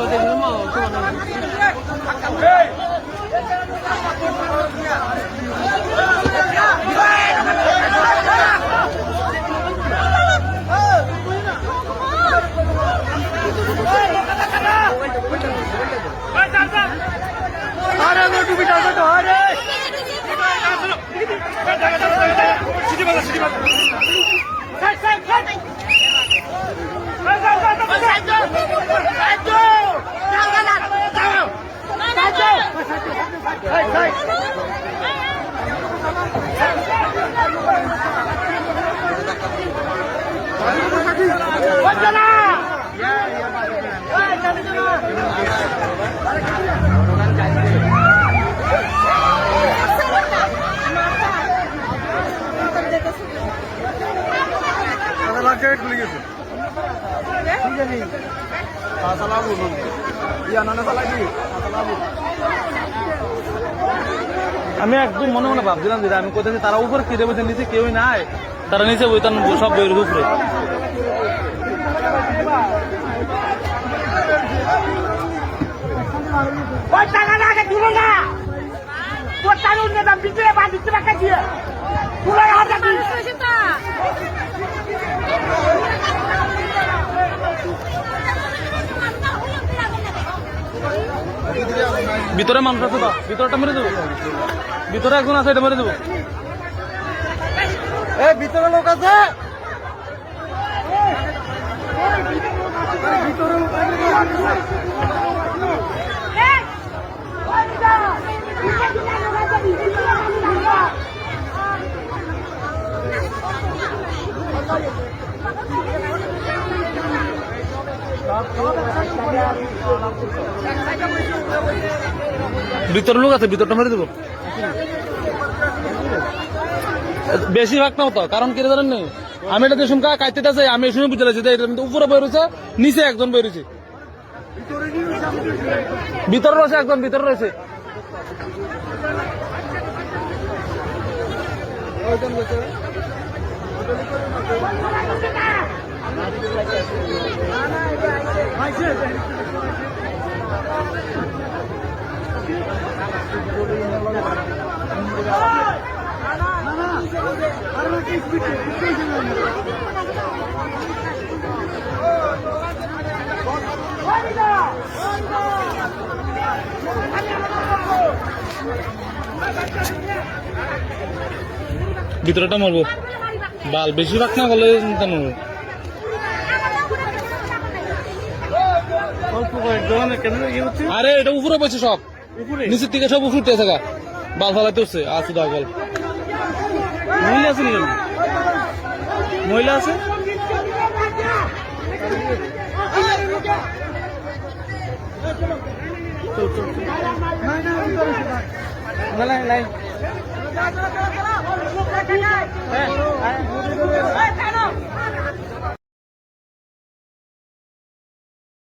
我的妈呀 খুলে গেছে পাঁচ লাভ ইয়া আমি একদম মনে মনে ভাবছিলাম যে আমি কোথায় তারা উপরে কিনে বসে নিচে কেউই নাই? তারা নিচে বইতাম সব বইয়ের উপরে। ভিতরে মানুষ আছে তো? ভিতরটা মেরে দেবো। ভিতরে একজন আছে এটা মেরে দেবো। এ ভিতরে লোক আছে? ভিতরে লোক আছে, ভিতরটা মেরে দেবো। বেশিরভাগ নাও তো, কারণ কি জানেন নি? আমি এটা দেখুন কা কাইতে আছে আমি শুনে বুঝতে পারছি এটা উপরে বই রয়েছে, নিচে একজন বই রয়েছে। ভিতরে রয়েছে একজন, ভিতরে রয়েছে। ভিতরেটা মারবো। বাল বেশিরভাগ না গেলে চিন্তা মারবো। আরে এটা উপরে বসে সব। নিচের থেকে সব উপরে থাকা। বাল ফালাইতে হচ্ছে আছে দাও বল। মহিলা আছে নাকি? মহিলা আছে? টাকা